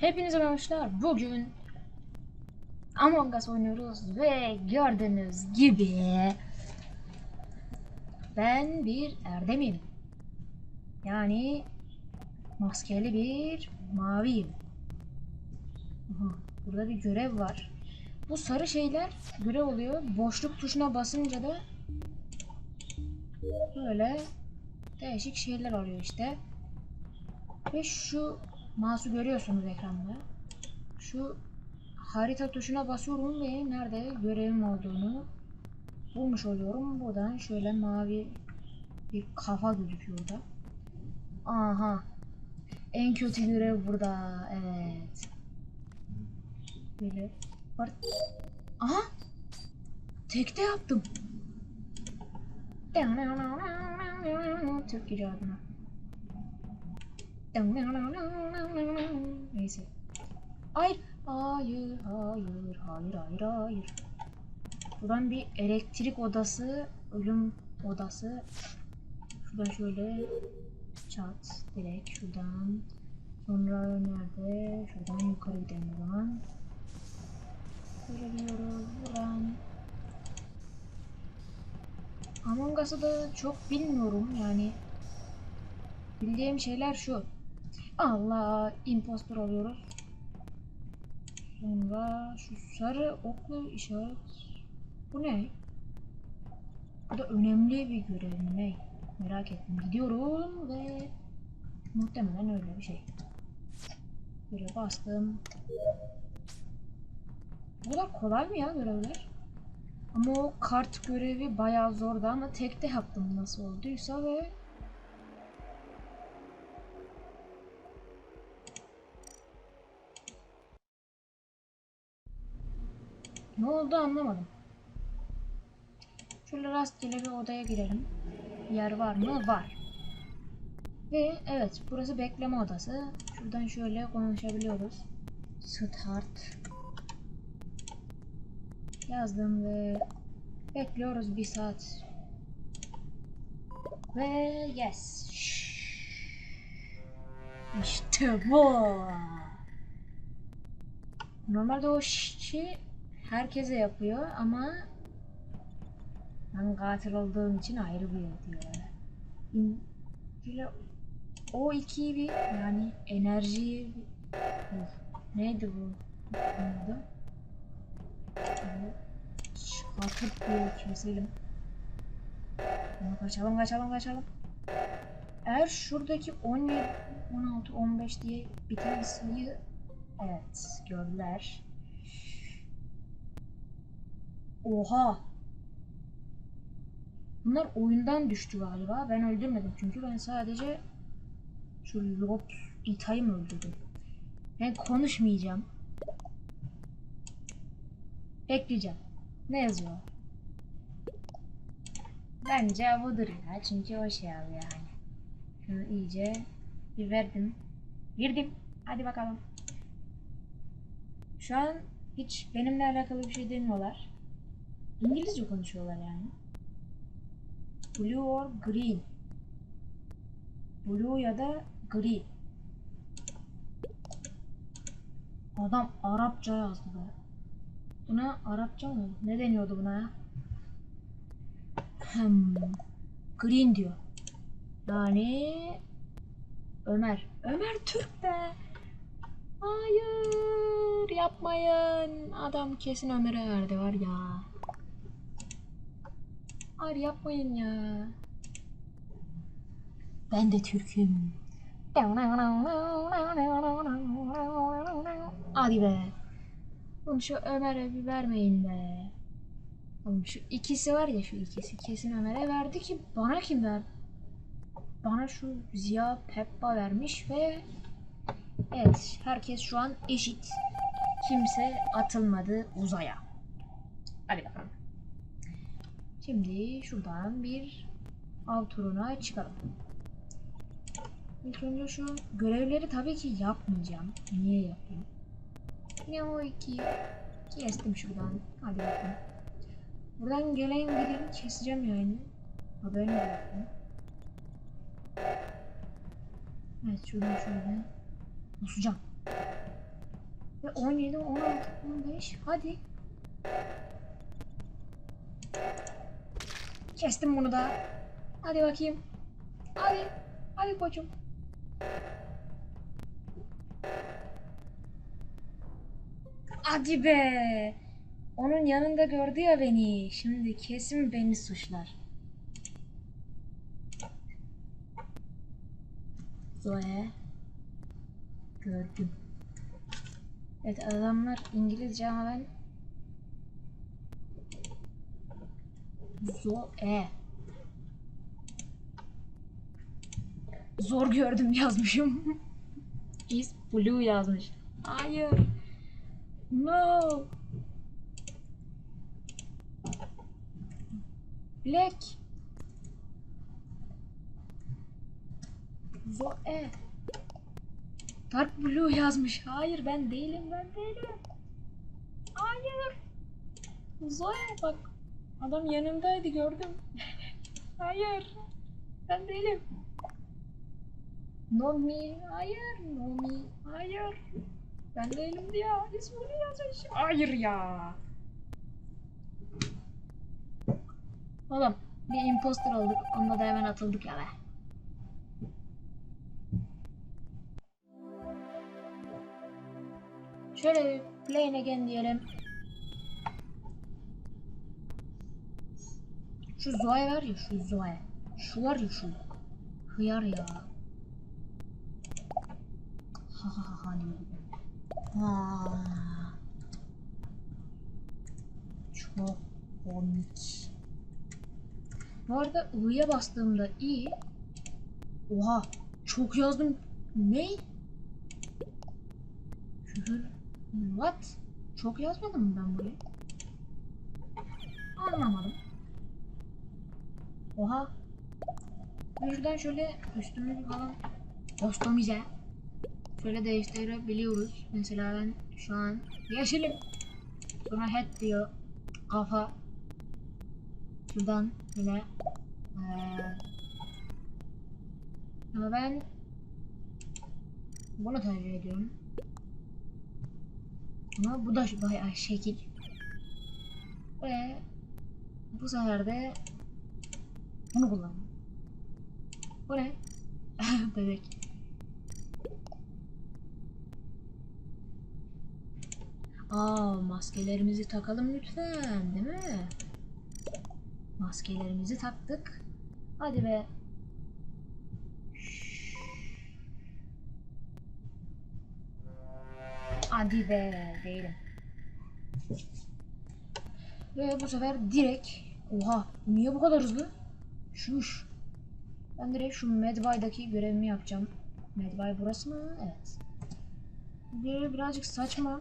Hepinize merhabalar. Bugün Among Us oynuyoruz ve gördüğünüz gibi ben bir erdemim. Yani maskeli bir maviyim. Burada bir görev var. Bu sarı şeyler görev oluyor. Boşluk tuşuna basınca da böyle değişik şeyler oluyor işte. Ve şu mouse'u görüyorsunuz ekranda. Şu harita tuşuna basıyorum ve nerede görevim olduğunu bulmuş oluyorum. Buradan şöyle mavi bir kafa gözüküyor da. Aha. En kötü görev burada. Evet. Böyle. Aha. Tekte yaptım. Türk icadına. Neyse. Hayır. Hayır, hayır, hayır, hayır, hayır. Buradan bir elektrik odası, ölüm odası. Şuradan şöyle çat direkt şuradan. Sonra nerede? Şuradan yukarı gidelim o zaman. Gidiyoruz buradan. Among Us'ı da çok bilmiyorum yani. Bildiğim şeyler şu. Allah impostor oluyoruz. Sonra şu sarı oklu işaret. Bu ne? Bu da önemli bir görev mi ne? Merak ettim. Gidiyorum ve muhtemelen öyle bir şey. Böyle bastım. Bu da kolay mı ya görevler? Ama o kart görevi bayağı zordu ama tekte yaptım nasıl olduysa ve Ne oldu anlamadım. Şöyle rastgele bir odaya girelim. Yer var mı? Var. Ve evet burası bekleme odası. Şuradan şöyle konuşabiliyoruz. Start. Yazdım ve bekliyoruz bir saat. Ve yes. İşte bu. Normalde o şişi herkese yapıyor ama ben katil olduğum için ayrı bir. İn- Böyle o ikiyi bir yani enerjiyi bir- neydi bu? Neydi? Çıkartıp bir keselim. Ama kaçalım kaçalım kaçalım. Eğer şuradaki 17, 16, 15 diye biten sayı evet gördüler. Oha. Bunlar oyundan düştü galiba. Ben öldürmedim çünkü ben sadece şu Lob İtay'ı mı öldürdüm? Ben konuşmayacağım. Bekleyeceğim. Ne yazıyor? Bence budur ya. Çünkü o şey abi yani. Şunu iyice bir verdim. Girdim. Hadi bakalım. Şu an hiç benimle alakalı bir şey demiyorlar. İngilizce konuşuyorlar yani. Blue or green. Blue ya da green. Adam Arapça yazdı be. Buna Arapça mı? Ne deniyordu buna ya? Hmm. Green diyor. Yani Ömer. Ömer Türk be. Hayır yapmayın. Adam kesin Ömer'e verdi var ya. Hayır yapmayın ya. Ben de Türk'üm. Hadi be. Oğlum şu Ömer'e bir vermeyin be. Oğlum şu ikisi var ya şu ikisi kesin Ömer'e verdi ki bana kim ver? Bana şu Ziya Peppa vermiş ve evet herkes şu an eşit. Kimse atılmadı uzaya. Hadi bakalım. Şimdi şuradan bir av turuna çıkalım. İlk önce şu görevleri tabii ki yapmayacağım. Niye yapayım? Ne o iki? Kestim şuradan. Hadi bakalım. Buradan gelen gideni keseceğim yani. Haberin olsun. Evet şuradan şöyle. Kusacağım. Ve 17, 16, 15. Hadi. Kestim bunu da. Hadi bakayım. Hadi. Hadi koçum. Hadi be. Onun yanında gördü ya beni. Şimdi kesin beni suçlar. Zoe. Gördüm. Evet adamlar İngilizce ama ben Zoe. Zor gördüm yazmışım. Is blue yazmış. Hayır. No. Black. Zoe. Dark blue yazmış. Hayır ben değilim ben değilim. Hayır. Zoe bak. Adam yanımdaydı gördüm. Hayır. Ben değilim. No me. Hayır. No me. Hayır. Ben değilim diye ismini yazmış. Hayır ya. Oğlum bir imposter olduk. Onunla da hemen atıldık ya be. Şöyle play again diyelim. Şu Zoe var ya şu Zoe. Şu var ya şu. Hıyar ya. Ha ha ha ha. Ha. Çok komik. Bu arada I'ya bastığımda i Oha çok yazdım. Ne? Küfür. What? Çok yazmadım mı ben buraya? Anlamadım. Oha. Şuradan şöyle üstümüzü falan customize şöyle değiştirebiliyoruz. Mesela ben şu an yeşilim. Sonra head diyor. Kafa. Şuradan yine eee ama ben bunu tercih ediyorum. Ama bu da bayağı şekil. Ve bu sefer bunu kullandım. Bu ne? Bebek. Aa maskelerimizi takalım lütfen değil mi? Maskelerimizi taktık. Hadi be. Hadi be değilim. Ve bu sefer direkt Oha niye bu kadar hızlı? Şuş. Ben direkt şu Medbay'daki görevimi yapacağım. Medbay burası mı? Evet. Bir birazcık saçma.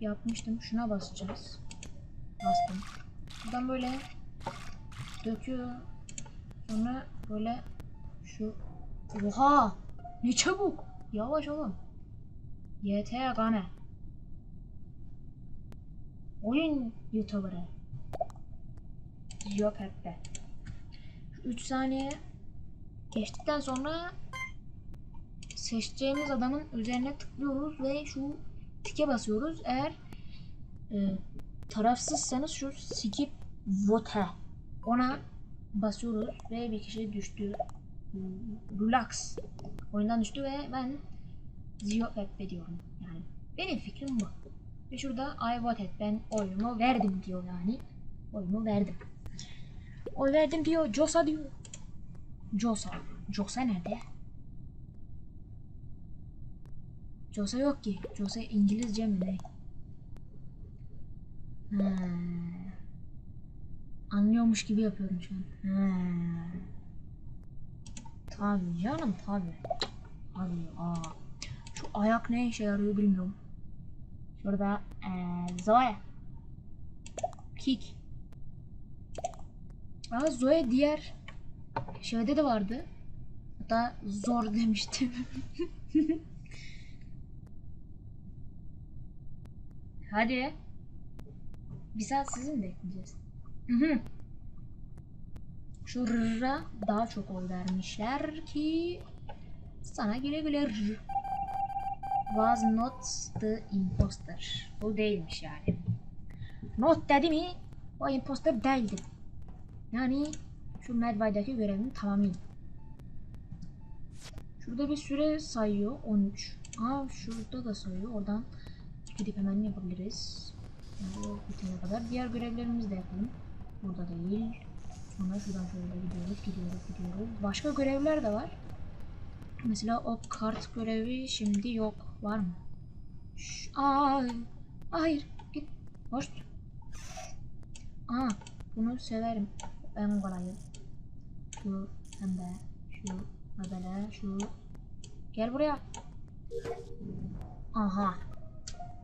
Yapmıştım. Şuna basacağız. Bastım. Buradan böyle döküyor. Sonra böyle şu Oha! Ne çabuk! Yavaş oğlum. YT Gane. Oyun YouTuber'ı. Yok Pepe. 3 saniye geçtikten sonra seçeceğimiz adamın üzerine tıklıyoruz ve şu tike basıyoruz. Eğer e, tarafsızsanız şu skip vote ona basıyoruz ve bir kişi düştü. Relax. Oyundan düştü ve ben Zio Pepe diyorum. Yani benim fikrim bu. Ve şurada I voted. Ben oyumu verdim diyor yani. Oyumu verdim. Oy verdim diyor. Josa diyor. Josa. Josa nerede? Josa yok ki. Josa İngilizce mi ne? Ha. Anlıyormuş gibi yapıyorum şu an. Ha. Tabii canım tabii. Tabii aa. Şu ayak ne işe yarıyor bilmiyorum. Şurada ee, Zoe. Kick. Aa Zoe diğer şeyde de vardı. Hatta zor demiştim. Hadi. Bir saat sizin bekleyeceğiz. Hı hı. Şu rırra daha çok oy vermişler ki sana güle güle rır. was not the imposter. Bu değilmiş yani. Not dedi mi o imposter değildi. Yani şu Medbay'daki görevimi tamamlayayım. Şurada bir süre sayıyor 13. Aa şurada da sayıyor. Oradan gidip hemen yapabiliriz. Yani o bitene kadar diğer görevlerimizi de yapalım. Burada değil. Sonra şuradan şöyle gidiyoruz, gidiyoruz, gidiyoruz. Başka görevler de var. Mesela o kart görevi şimdi yok. Var mı? Şş, hayır. Git. Hoş. Aa, bunu severim. En kolayı. Şu pembe, şu böyle, şu. Gel buraya. Aha.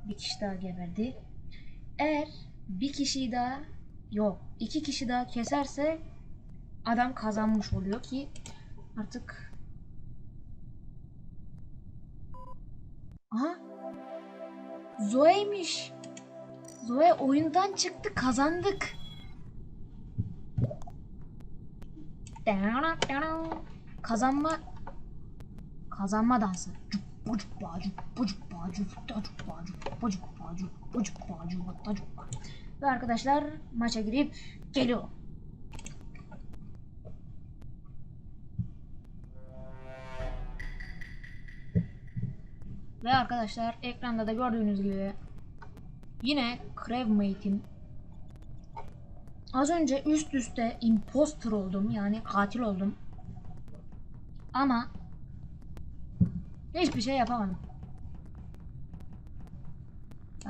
Bir kişi daha geberdi. Eğer bir kişi daha yok, iki kişi daha keserse adam kazanmış oluyor ki artık Aha. Zoe'ymiş. Zoe oyundan çıktı kazandık. Cuppa cuppa cuppa. Ve arkadaşlar maça girip geliyor. Ve arkadaşlar ekranda da gördüğünüz gibi yine Crevmate'im Az önce üst üste imposter oldum yani katil oldum. Ama hiçbir şey yapamadım.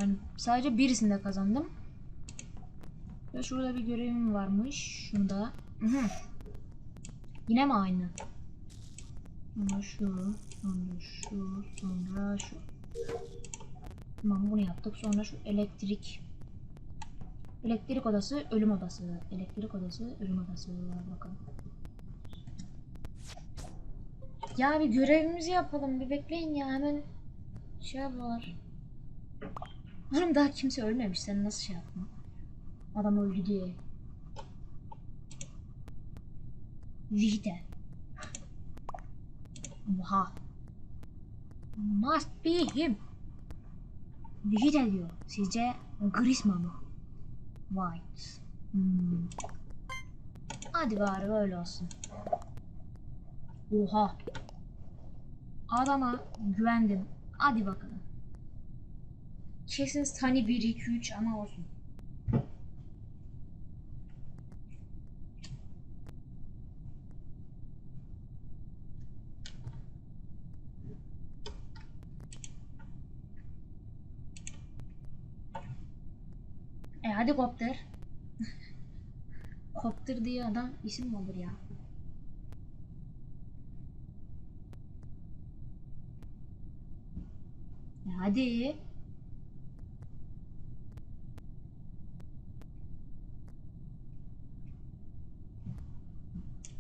Yani sadece birisinde kazandım. Ve şurada bir görevim varmış. Şunda. Yine mi aynı? Sonra şu, sonra şu, sonra şu. Tamam bunu yaptık. Sonra şu elektrik. Elektrik odası, ölüm odası. Elektrik odası, ölüm odası. Bakalım. Ya bir görevimizi yapalım. Bir bekleyin ya hemen şey yapıyorlar. Oğlum daha kimse ölmemiş. Sen nasıl şey yapma? Adam öldü diye. Vite. Oha. Must be him. Vite diyor. Sizce Grisma mı? White. Hmm. Hadi bari böyle olsun. Oha. Adama güvendim. Hadi bakalım. Kesin Sunny 1 2 3 ama olsun. E hadi kopter. kopter diye adam isim mi olur ya? E hadi.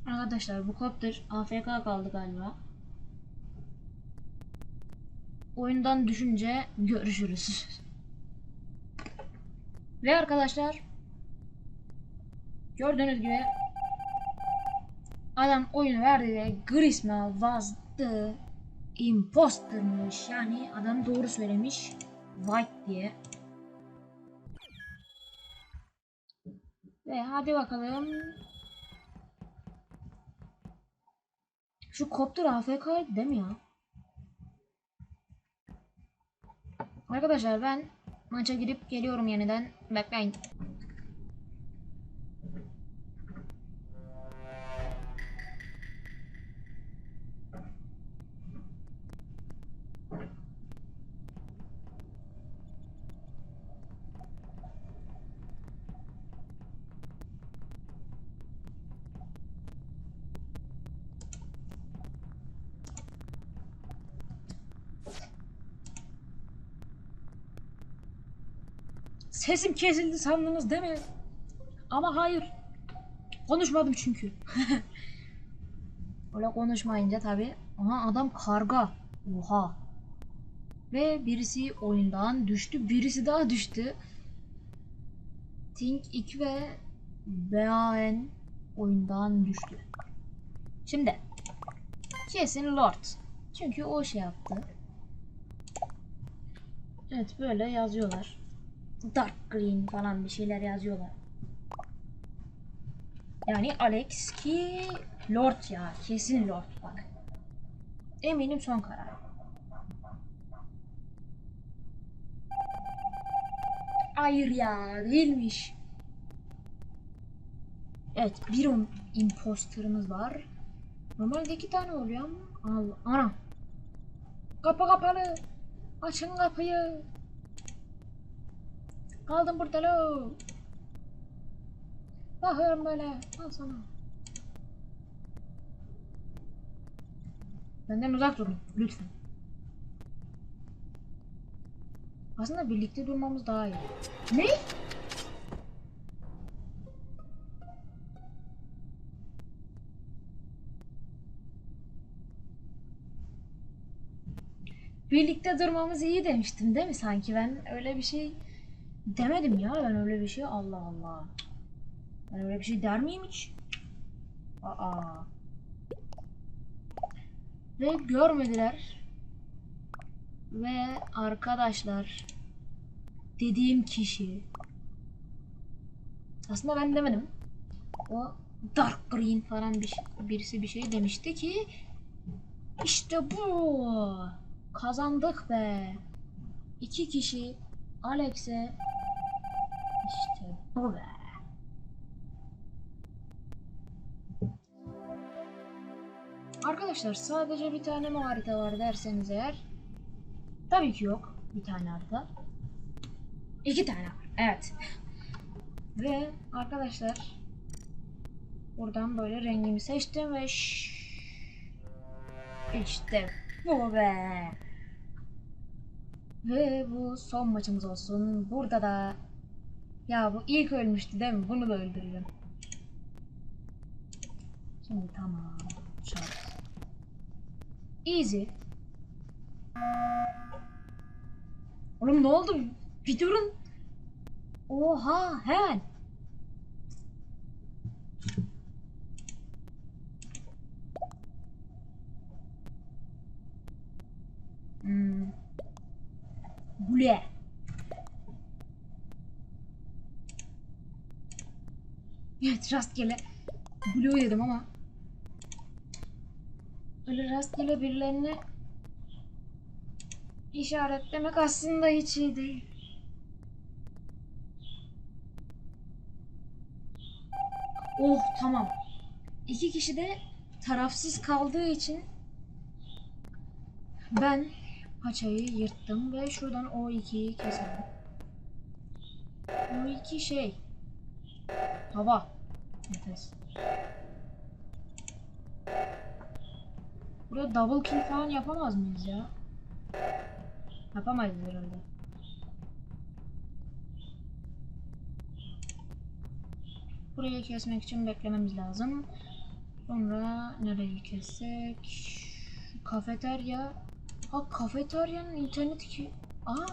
Arkadaşlar bu kopter AFK kaldı galiba. Oyundan düşünce görüşürüz. Ve arkadaşlar gördüğünüz gibi adam oyunu verdi ve Grisma was the imposter'mış. Yani adam doğru söylemiş. White diye. Ve hadi bakalım. Şu kopter AFK değil mi ya? Arkadaşlar ben maça girip geliyorum yeniden. Bekleyin. Sesim kesildi sandınız değil mi? Ama hayır. Konuşmadım çünkü. Öyle konuşmayınca tabi. Aha adam karga. Oha. Ve birisi oyundan düştü. Birisi daha düştü. Think 2 ve BAN oyundan düştü. Şimdi kesin Lord. Çünkü o şey yaptı. Evet böyle yazıyorlar. Dark green falan bir şeyler yazıyorlar. Yani Alex ki Lord ya. Kesin Lord bak. Eminim son karar. Hayır ya değilmiş. Evet bir on imposterımız var. Normalde iki tane oluyor ama Allah ana. Kapı kapalı. Açın kapıyı. Kaldım burada lo. Bakıyorum böyle. Al sana. Benden uzak durun lütfen. Aslında birlikte durmamız daha iyi. Ne? Birlikte durmamız iyi demiştim değil mi sanki ben öyle bir şey demedim ya ben öyle bir şey Allah Allah. Ben öyle bir şey der miyim hiç? Aa. Ve görmediler. Ve arkadaşlar dediğim kişi aslında ben demedim. O dark green falan bir şey- birisi bir şey demişti ki işte bu kazandık be. İki kişi Alex'e. Arkadaşlar sadece bir tane mi harita var derseniz eğer tabii ki yok bir tane harita. İki tane var. Evet. Ve arkadaşlar buradan böyle rengimi seçtim ve işte bu be. Ve bu son maçımız olsun. Burada da ya bu ilk ölmüştü değil mi? Bunu da öldürürüm. Şimdi tamam. Şart. Easy. Oğlum ne oldu? Bir durun. Oha hemen. Hmm. Bule. Evet rastgele Blue dedim ama Öyle rastgele birilerini işaretlemek aslında hiç iyi değil. Oh tamam. İki kişi de tarafsız kaldığı için ben paçayı yırttım ve şuradan o ikiyi keselim. O iki şey. Hava. Burada double kill falan yapamaz mıyız ya? Yapamayız herhalde. Burayı kesmek için beklememiz lazım. Sonra nereyi kessek? Kafeterya. Ha kafeteryanın internet ki... Aa.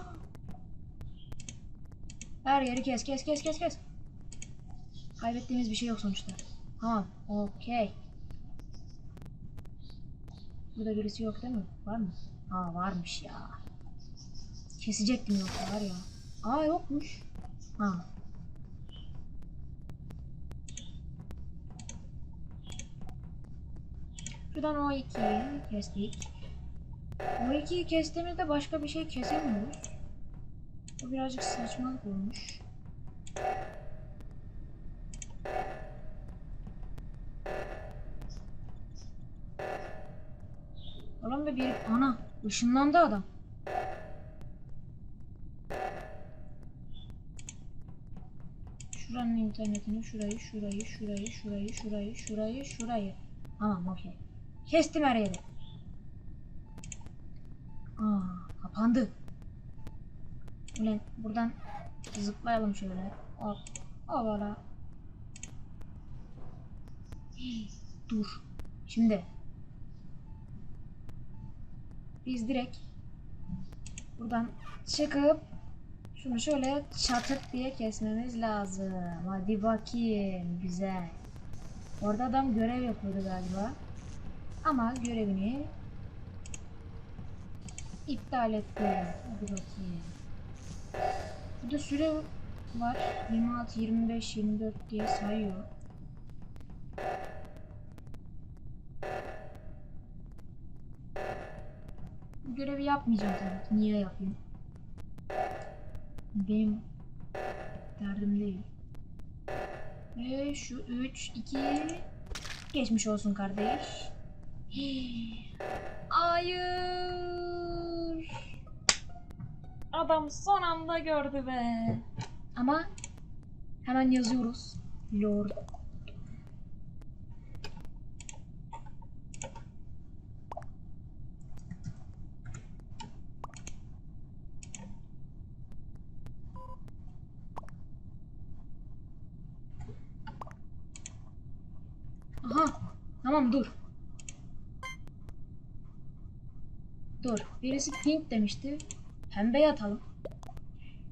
Her yeri kes kes kes kes kes. Kaybettiğimiz bir şey yok sonuçta. Tamam. Okey. Burada birisi yok değil mi? Var mı? Aa varmış ya. Kesecektim yoksa var ya. Aa yokmuş. Ha. Şuradan o ikiyi kestik. O ikiyi kestiğimizde başka bir şey kesemiyoruz. Bu birazcık saçmalık olmuş. Oğlum bir ana ışınlandı adam. Şuranın internetini şurayı şurayı şurayı şurayı şurayı şurayı şurayı. Tamam okey. Kestim her yeri. Aa kapandı. Ulan buradan zıplayalım şöyle. Hop. Havala. Dur. Şimdi biz direkt buradan çıkıp şunu şöyle çatık diye kesmemiz lazım. Hadi bakayım. Güzel. Orada adam görev yapıyordu galiba. Ama görevini iptal etti. Hadi bakayım. Burada süre var. 26, 25, 24 diye sayıyor. Bu görevi yapmayacağım tabii ki. Niye yapayım? Benim derdim değil. Ve şu 3, 2 geçmiş olsun kardeş. Hayır. Adam son anda gördü be. Ama hemen yazıyoruz. Lord. Aha. Tamam dur. Dur. Birisi pink demişti. Pembe yatalım.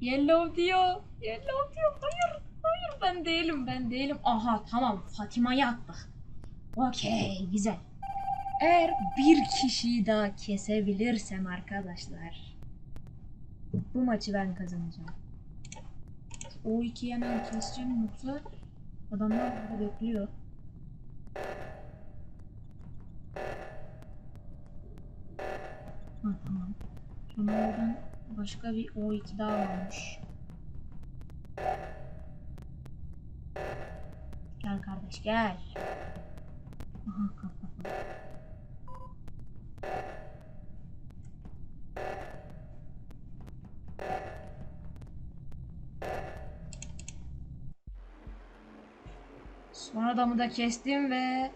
Yellow diyor. Yellow diyor. Hayır. Hayır ben değilim ben değilim. Aha tamam Fatima'yı attık. Okey güzel. Eğer bir kişiyi daha kesebilirsem arkadaşlar. Bu maçı ben kazanacağım. O iki hemen keseceğim yoksa adamlar burada bekliyor. Ha tamam. Sonra oradan başka bir O2 daha varmış. Gel kardeş gel. Aha kapalı. Son adamı da kestim ve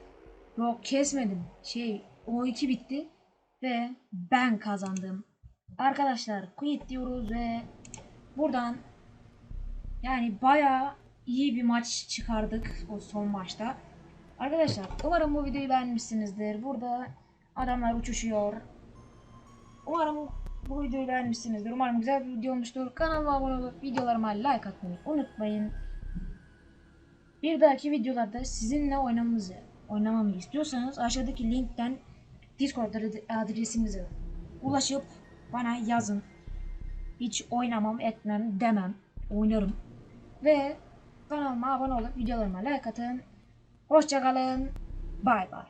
yok kesmedim. Şey O2 bitti ve ben kazandım. Arkadaşlar quit diyoruz ve buradan yani bayağı iyi bir maç çıkardık o son maçta. Arkadaşlar umarım bu videoyu beğenmişsinizdir. Burada adamlar uçuşuyor. Umarım bu videoyu beğenmişsinizdir. Umarım güzel bir video olmuştur. Kanalıma abone olup videolarıma like atmayı unutmayın. Bir dahaki videolarda sizinle oynamamızı oynamamı istiyorsanız aşağıdaki linkten Discord adre- adresimize ulaşıp bana yazın. Hiç oynamam etmem demem. Oynarım. Ve kanalıma abone olup videolarıma like atın. Hoşçakalın. Bay bay.